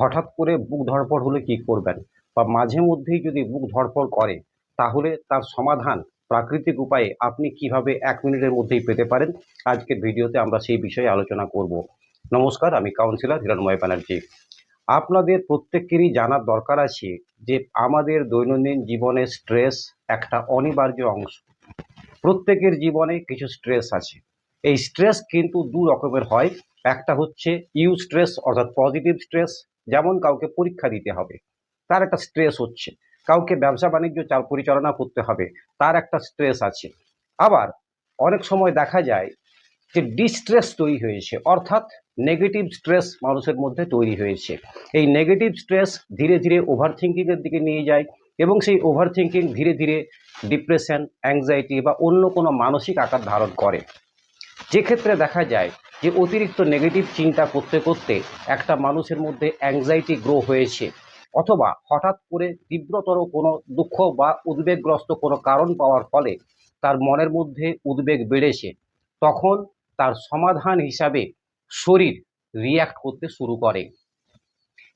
হঠাৎ করে বুক ধড়ফড় হলে কি করবেন? বা মাঝে মধ্যেই যদি বুক ধড়ফড় করে, তাহলে তার সমাধান প্রাকৃতিক উপায়ে আপনি কীভাবে এক মিনিটের মধ্যেই পেতে পারেন? আজকের ভিডিওতে আমরা সেই বিষয়ে আলোচনা করব। নমস্কার, আমি কাউন্সিলর হিরণময় ব্যানার্জি। আপনাদের প্রত্যেকেরই জানার দরকার আছে যে আমাদের দৈনন্দিন জীবনে স্ট্রেস একটা অনিবার্য অংশ। প্রত্যেকের জীবনে কিছু স্ট্রেস আছে। এই স্ট্রেস কিন্তু দু রকমের হয়। একটা হচ্ছে ইউ স্ট্রেস, অর্থাৎ পজিটিভ স্ট্রেস যেমন কাউকে পরীক্ষা দিতে হবে, তার একটা স্ট্রেস হচ্ছে। কাউকে ব্যবসা বাণিজ্য চাল পরিচালনা করতে হবে, তার একটা স্ট্রেস আছে। আবার অনেক সময় দেখা যায় যে ডিস্ট্রেস তৈরি হয়েছে, অর্থাৎ নেগেটিভ স্ট্রেস মানুষের মধ্যে তৈরি হয়েছে। এই নেগেটিভ স্ট্রেস ধীরে ধীরে ওভার থিঙ্কিংয়ের দিকে নিয়ে যায় এবং সেই ওভার থিঙ্কিং ধীরে ধীরে ডিপ্রেশন অ্যাংজাইটি বা অন্য কোনো মানসিক আকার ধারণ করে। যে ক্ষেত্রে দেখা যায় যে অতিরিক্ত নেগেটিভ চিন্তা করতে করতে একটা মানুষের মধ্যে অ্যাংজাইটি গ্রো হয়েছে। অথবা হঠাৎ করে তীব্রতর কোনো দুঃখ বা উদ্বেগগ্রস্ত কোনো কারণ পাওয়ার ফলে তার মনের মধ্যে উদ্বেগ বেড়েছে। তখন তার সমাধান হিসাবে শরীর রিয়্যাক্ট করতে শুরু করে।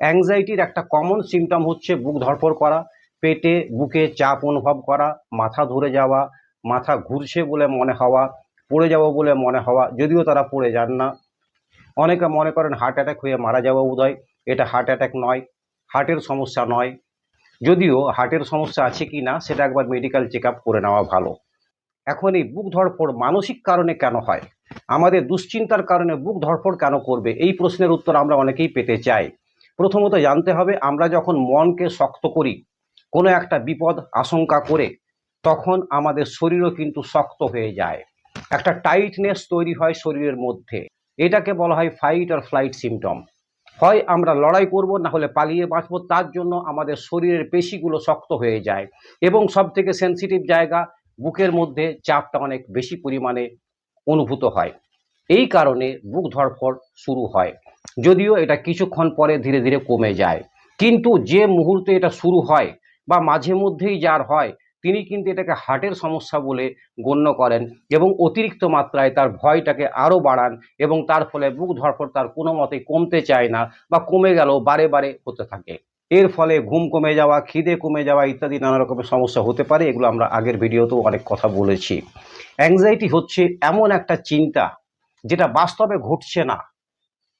অ্যাংজাইটির একটা কমন সিমটম হচ্ছে বুক ধরপড় করা, পেটে বুকে চাপ অনুভব করা, মাথা ধরে যাওয়া, মাথা ঘুরছে বলে মনে হওয়া পড়ে যাব বলে মনে হওয়া, যদিও তারা পড়ে যান না। অনেকে মনে করেন হার্ট অ্যাটাক হয়ে মারা যাওয়া উদয় এটা হার্ট অ্যাটাক নয় হার্টের সমস্যা নয়। যদিও হার্টের সমস্যা আছে কি না, সেটা একবার মেডিকেল চেক করে নেওয়া ভালো। এখন এই বুক ধড়ফড় মানসিক কারণে কেন হয়? আমাদের দুশ্চিন্তার কারণে বুক ধড়ফড় কেন করবে? এই প্রশ্নের উত্তর আমরা অনেকেই পেতে চাই। প্রথমত জানতে হবে, আমরা যখন মনকে শক্ত করি, কোনো একটা বিপদ, আশঙ্কা করে, তখন আমাদের শরীরও কিন্তু শক্ত হয়ে যায়। একটা টাইটনেস তৈরি হয় শরীরের মধ্যে। এটাকে বলা হয় ফাইট আর ফ্লাইট সিমটম হয় আমরা লড়াই করব, না হলে পালিয়ে বাঁচবো, তার জন্য আমাদের শরীরের পেশিগুলো শক্ত হয়ে যায় এবং সব থেকে সেন্সিটিভ জায়গা বুকের মধ্যে চাপটা অনেক বেশি পরিমাণে অনুভূত হয়। এই কারণে বুক ধড়ফড় শুরু হয়, যদিও এটা কিছুক্ষণ পরে ধীরে ধীরে কমে যায়। কিন্তু যে মুহূর্তে এটা শুরু হয় বা মাঝে মধ্যেই যার হয় তিনি কিন্তু এটাকে হার্টের সমস্যা বলে গণ্য করেন এবং অতিরিক্ত মাত্রায় তার ভয়টাকে আরও বাড়ান এবং তার ফলে বুক ধড়ফড় তার কোনো মতেই কমতে চায় না বা কমে গেলেও বারে বারে হতে থাকে। এর ফলে ঘুম কমে যাওয়া, খিদে কমে যাওয়া ইত্যাদি নানা রকমের সমস্যা হতে পারে, এগুলো আমরা আগের ভিডিওতেও অনেক কথা বলেছি। অ্যাংজাইটি হচ্ছে এমন একটা চিন্তা যেটা বাস্তবে ঘটছে না।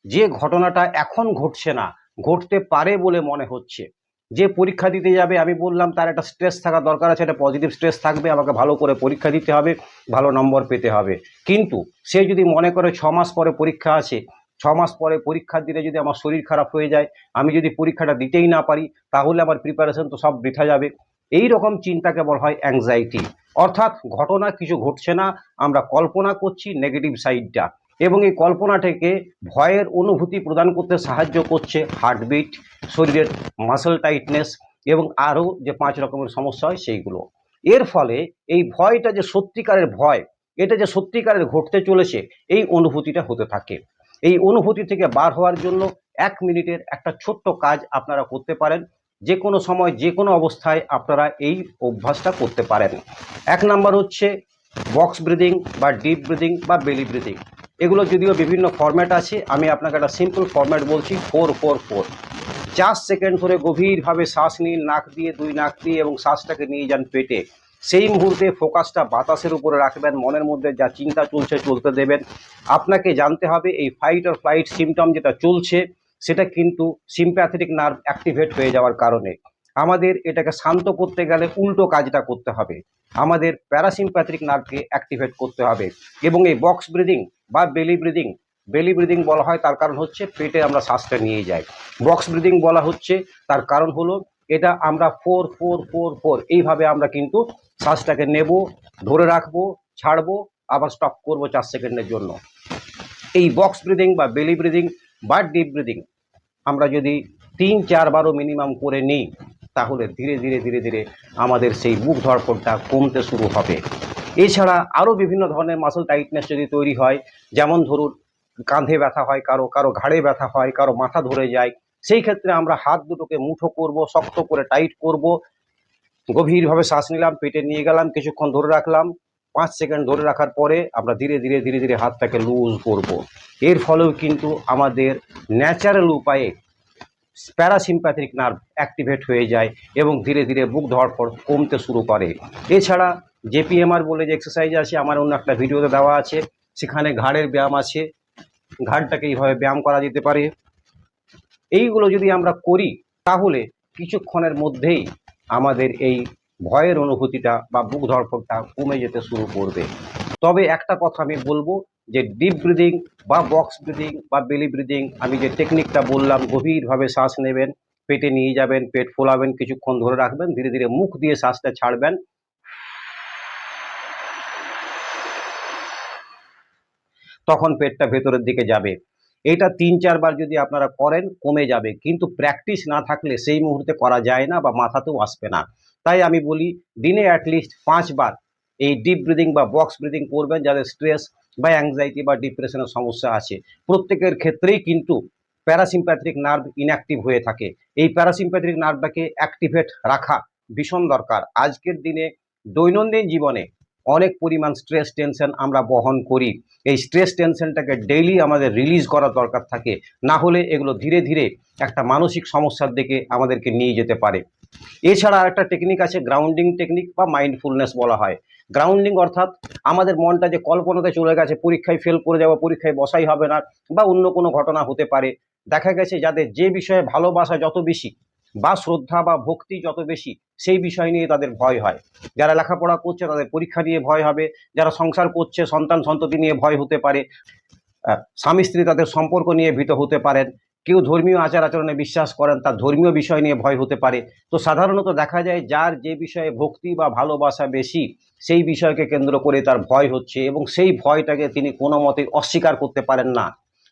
যে ঘটনাটা এখন ঘটছে না, ঘটতে পারে বলে মনে হচ্ছে। যে পরীক্ষা দিতে যাবে, আমি বললাম তার একটা স্ট্রেস থাকা দরকার আছে, একটা পজিটিভ স্ট্রেস থাকবে, আমাকে ভালো করে পরীক্ষা দিতে হবে, ভালো নম্বর পেতে হবে। কিন্তু সে যদি মনে করে ছ মাস পরে পরীক্ষা আছে, ছ মাস পরে পরীক্ষা দিলে যদি আমার শরীর খারাপ হয়ে যায়, আমি যদি পরীক্ষাটা দিতেই না পারি, তাহলে আমার প্রিপারেশন তো সব বৃথা যাবে। এই রকম চিন্তাকে বলা হয় অ্যাংজাইটি অর্থাৎ ঘটনা কিছু ঘটছে না, আমরা কল্পনা করছি নেগেটিভ সাইডটা এবং এই কল্পনাটাকে ভয়ের অনুভূতি প্রদান করতে সাহায্য করছে হার্টবিট শরীরের মাসেল টাইটনেস এবং আরও যে পাঁচ রকমের সমস্যা হয় সেইগুলো। এর ফলে এই ভয়টা যে সত্যিকারের ভয়, এটা যে সত্যিকারের ঘটতে চলেছে, এই অনুভূতিটা হতে থাকে। এই অনুভূতি থেকে বার হওয়ার জন্য এক মিনিটের একটা ছোট্ট কাজ আপনারা করতে পারেন। যে কোনো সময় যে কোনো অবস্থায় আপনারা এই অভ্যাসটা করতে পারেন। এক নাম্বার হচ্ছে বক্স ব্রিদিং বা ডিপ ব্রিদিং বা বেলি ব্রিদিং এগুলো যদিও বিভিন্ন ফর্ম্যাট আছে, আমি আপনাকে একটা সিম্পল ফর্ম্যাট বলছি ফোর ফোর ফোর চার সেকেন্ড ধরে গভীরভাবে শ্বাস নিন, নাক দিয়ে, দুই নাক দিয়ে এবং শ্বাসটাকে নিয়ে যান পেটে। সেই মুহূর্তে ফোকাসটা বাতাসের উপরে রাখবেন, মনের মধ্যে যা চিন্তা চলছে চলতে দেবেন। আপনাকে জানতে হবে, এই ফাইট আর ফ্লাইট সিমটম যেটা চলছে, সেটা কিন্তু সিম্প্যাথেটিক নার্ভ অ্যাক্টিভেট হয়ে যাওয়ার কারণে। আমাদের এটাকে শান্ত করতে গেলে উল্টো কাজটা করতে হবে। আমাদের প্যারাসিম্প্যাথিক নার্ভকে অ্যাক্টিভেট করতে হবে এবং এই বক্স ব্রিদিং বা বেলি ব্রিদিং বেলি ব্রিদিং বলা হয় তার কারণ হচ্ছে পেটে আমরা শ্বাসটা নিয়ে যাই। বক্স ব্রিদিং বলা হচ্ছে তার কারণ হলো এটা আমরা ফোর ফোর ফোর ফোর এইভাবে আমরা কিন্তু শ্বাসটাকে নেব, ধরে রাখব, ছাড়বো, আবার স্টপ করব চার সেকেন্ডের জন্য। এই বক্স ব্রিদিং বা বেলি ব্রিদিং বা ডিপ ব্রিদিং আমরা যদি তিন চারবারও মিনিমাম করে নিই তাহলে ধীরে ধীরে ধীরে ধীরে আমাদের সেই বুক ধরপড়টা কমতে শুরু হবে। এছাড়া আরও বিভিন্ন ধরনের মাসল টাইটনেস যদি তৈরি হয়, যেমন ধরুন কাঁধে ব্যথা হয়, কারও কারও ঘাড়ে ব্যথা হয়, কারও মাথা ধরে যায়, সেই ক্ষেত্রে আমরা হাত দুটোকে মুঠো করব, শক্ত করে টাইট করব। গভীরভাবে শ্বাস নিলাম, পেটে নিয়ে গেলাম, কিছুক্ষণ ধরে রাখলাম। পাঁচ সেকেন্ড ধরে রাখার পরে আমরা ধীরে ধীরে ধীরে ধীরে হাতটাকে লুজ করব। এর ফলেও কিন্তু আমাদের ন্যাচারাল উপায়ে প্যারাসিম্প্যাথিক নার্ভ অ্যাক্টিভেট হয়ে যায় এবং ধীরে ধীরে বুক ধরফর কমতে শুরু করে। এছাড়া জেপিএমআর বলে যে এক্সারসাইজ আছে, আমার অন্য একটা ভিডিওতে দেওয়া আছে, সেখানে ঘাড়ের ব্যায়াম আছে। ঘাড়টাকে এইভাবে ব্যায়াম করা যেতে পারে। এইগুলো যদি আমরা করি, তাহলে কিছুক্ষণের মধ্যেই আমাদের এই ভয়ের অনুভূতিটা বা বুক ধরফরটা কমে যেতে শুরু করবে। তবে একটা কথা আমি বলব যে ডিপ ব্রিদিং বা বক্স ব্রিদিং বা বেলি ব্রিদিং আমি যে টেকনিকটা বললাম, গভীরভাবে শ্বাস নেবেন, পেটে নিয়ে যাবেন, পেট ফোলাবেন, কিছুক্ষণ ধরে রাখবেন, ধীরে ধীরে মুখ দিয়ে শ্বাসটা ছাড়বেন। তখন পেটটা ভেতরের দিকে যাবে। এটা তিন চারবার যদি আপনারা করেন, কমে যাবে। কিন্তু প্র্যাকটিস না থাকলে সেই মুহূর্তে করা যায় না বা মাথাতেও আসবে না। তাই আমি বলি, দিনে অ্যাটলিস্ট পাঁচবার এই ডিপ ব্রিদিং বা বক্স ব্রিদিং করবেন যাদের স্ট্রেস বা অ্যাংজাইটি বা ডিপ্রেশনের সমস্যা আছে। প্রত্যেকের ক্ষেত্রেই কিন্তু প্যারাসিম্প্যাথিক নার্ভ ইনঅ্যাক্টিভ হয়ে থাকে। এই প্যারাসিম্প্যাথিক নার্ভটাকে অ্যাক্টিভেট রাখা ভীষণ দরকার। আজকের দিনে দৈনন্দিন জীবনে অনেক পরিমাণ স্ট্রেস টেনশন আমরা বহন করি। এই স্ট্রেস টেনশনটাকে ডেইলি আমাদের রিলিজ করার দরকার থাকে। না হলে এগুলো ধীরে ধীরে একটা মানসিক সমস্যার দিকে আমাদেরকে নিয়ে যেতে পারে। এছাড়া আরেকটা টেকনিক আছে গ্রাউন্ডিং টেকনিক বা মাইন্ডফুলনেস বলা হয়। গ্রাউন্ডিং অর্থাৎ আমাদের মনটা যে কল্পনাতে চলে গেছে, পরীক্ষায় ফেল করে যাওয়া পরীক্ষায় বসাই হবে না বা অন্য কোনো ঘটনা হতে পারে। দেখা গেছে যাদের যে বিষয়ে ভালোবাসা যত বেশি বা শ্রদ্ধা বা ভক্তি যত বেশি, সেই বিষয় নিয়ে তাদের ভয় হয়। যারা লেখাপড়া করছে তাদের পরীক্ষা নিয়ে ভয় হবে, যারা সংসার করছে সন্তান সন্ততি নিয়ে ভয় হতে পারে স্বামী স্ত্রী তাদের সম্পর্ক নিয়ে ভীত হতে পারেন, কেউ ধর্মীয় আচার আচরণে বিশ্বাস করেন, তার ধর্মীয় বিষয় নিয়ে ভয় হতে পারে। তো সাধারণত দেখা যায় যার যে বিষয়ে ভক্তি বা ভালোবাসা বেশি সেই বিষয়কে কেন্দ্র করে তার ভয় হচ্ছে এবং সেই ভয়টাকে তিনি কোনো মতে অস্বীকার করতে পারেন না।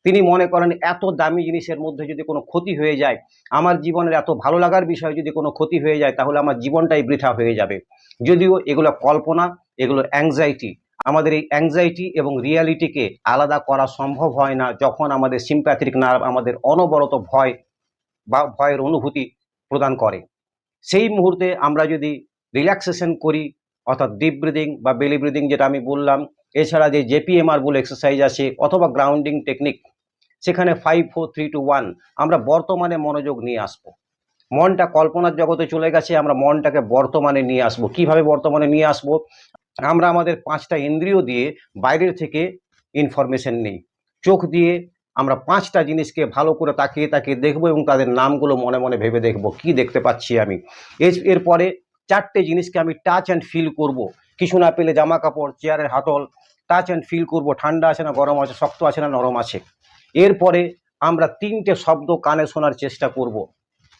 তিনি মনে করেন, এত দামি জিনিসের মধ্যে যদি কোনো ক্ষতি হয়ে যায়, আমার জীবনের এত ভালো লাগার বিষয়ে যদি কোনো ক্ষতি হয়ে যায়, তাহলে আমার জীবনটাই বৃথা হয়ে যাবে। যদিও এগুলো কল্পনা, এগুলো অ্যাংজাইটি আমাদের এই অ্যাংজাইটি এবং রিয়ালিটিকে আলাদা করা সম্ভব হয় না যখন আমাদের সিম্প্যাথিক নার্ভ আমাদের অনবরত ভয় বা ভয়ের অনুভূতি প্রদান করে। সেই মুহূর্তে আমরা যদি রিল্যাক্সেশন করি অর্থাৎ ডিপ ব্রিদিং বা বেলি ব্রিদিং যেটা আমি বললাম, এছাড়া যে জেপিএমআর বলে এক্সারসাইজ আছে অথবা গ্রাউন্ডিং টেকনিক সেখানে five four three two one আমরা বর্তমানে মনোযোগ নিয়ে আসব। মনটা কল্পনার জগতে চলে গেছে, আমরা মনটাকে বর্তমানে নিয়ে আসব। কীভাবে বর্তমানে নিয়ে আসব? আমরা আমাদের পাঁচটা ইন্দ্রিয় দিয়ে বাইরের থেকে ইনফরমেশন নিই। চোখ দিয়ে আমরা পাঁচটা জিনিসকে ভালো করে তাকিয়ে তাকিয়ে দেখব এবং তাদের নামগুলো মনে মনে ভেবে দেখব। কি দেখতে পাচ্ছি আমি? এর- এরপরে চারটে জিনিসকে আমি টাচ অ্যান্ড ফিল করব। কিছু না পেলে জামা কাপড়, চেয়ারের হাতল টাচ অ্যান্ড ফিল করব। ঠান্ডা আছে না, গরম আছে, শক্ত আছে না, নরম আছে। এরপরে আমরা তিনটে শব্দ কানে শোনার চেষ্টা করব।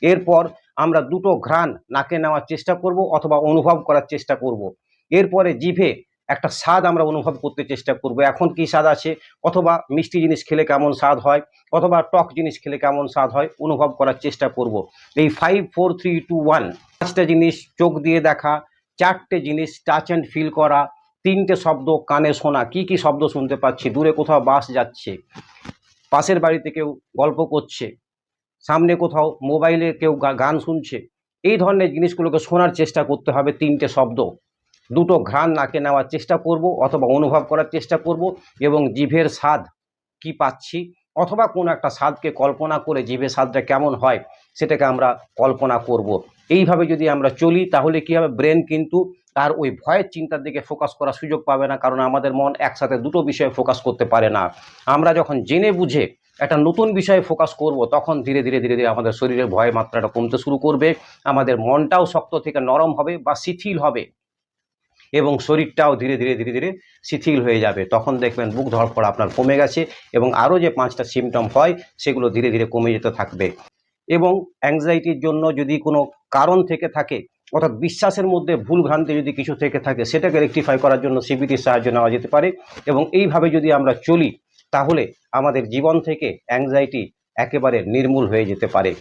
এরপর আমরা দুটো ঘ্রাণ নাকে নেওয়ার চেষ্টা করব অথবা অনুভব করার চেষ্টা করব। এরপরে জিভে একটা স্বাদ আমরা অনুভব করতে চেষ্টা করব। এখন কি স্বাদ আছে? অথবা মিষ্টি জিনিস খেলে কেমন স্বাদ হয়? অথবা টক জিনিস খেলে কেমন স্বাদ হয়? অনুভব করার চেষ্টা করব। এই five four three two one পাঁচটা জিনিস চোখ দিয়ে দেখা, চারটে জিনিস টাচ অ্যান্ড ফিল করা, তিনটে শব্দ কানে শোনা। কি কি শব্দ শুনতে পাচ্ছি? দূরে কোথাও বাস যাচ্ছে, পাশের বাড়িতে কেউ গল্প করছে, সামনে কোথাও মোবাইলে কেউ গান শুনছে। এই ধরনের জিনিসগুলোকে শোনার চেষ্টা করতে হবে তিনটে শব্দ। দুটো ঘ্রাণ নাকে নেওয়ার চেষ্টা করব অথবা অনুভব করার চেষ্টা করব এবং জিভের স্বাদ কি পাচ্ছি অথবা কোনো একটা স্বাদকে কল্পনা করে জিভের স্বাদটা কেমন হয় সেটাকে আমরা কল্পনা করব। এইভাবে যদি আমরা চলি তাহলে কি হবে? ব্রেন কিন্তু তার ওই ভয়ের চিন্তার দিকে ফোকাস করার সুযোগ পাবে না কারণ আমাদের মন একসাথে দুটো বিষয়ে ফোকাস করতে পারে না। আমরা যখন জেনে বুঝে একটা নতুন বিষয়ে ফোকাস করব তখন ধীরে ধীরে ধীরে ধীরে আমাদের শরীরের ভয় মাত্রাটা কমতে শুরু করবে, আমাদের মনটাও শক্ত থেকে নরম হবে বা শিথিল হবে। এবং শরীরটাও ধীরে ধীরে ধীরে ধীরে শিথিল হয়ে যাবে। তখন দেখবেন বুক ধড়ফড় আপনার কমে গেছে এবং আরও যে পাঁচটা সিমটম হয়, সেগুলো ধীরে ধীরে কমে যেতে থাকবে। এবং অ্যাংজাইটির জন্য যদি কোনো কারণ থেকে থাকে, অর্থাৎ বিশ্বাসের মধ্যে ভুল ভ্রান্তি যদি কিছু থেকে থাকে, সেটাকে রেকটিফাই করার জন্য সিবিটির সাহায্য নেওয়া যেতে পারে। এবং এইভাবে যদি আমরা চলি, তাহলে আমাদের জীবন থেকে অ্যাংজাইটি একেবারে নির্মূল হয়ে যেতে পারে।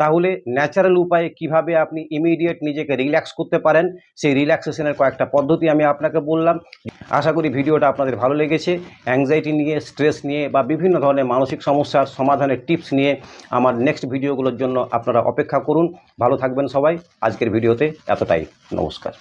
তাহলে ন্যাচারাল উপায়ে কীভাবে আপনি ইমিডিয়েট নিজেকে রিল্যাক্স করতে পারেন, সেই রিল্যাক্সেশনের কয়েকটা পদ্ধতি আমি আপনাকে বললাম। আশা করি ভিডিওটা আপনাদের ভালো লেগেছে। অ্যাংজাইটি নিয়ে স্ট্রেস নিয়ে বা বিভিন্ন ধরনের মানসিক সমস্যার সমাধানের টিপস নিয়ে আমার নেক্সট ভিডিওগুলোর জন্য আপনারা অপেক্ষা করুন। ভালো থাকবেন সবাই। আজকের ভিডিওতে এতটাই। নমস্কার।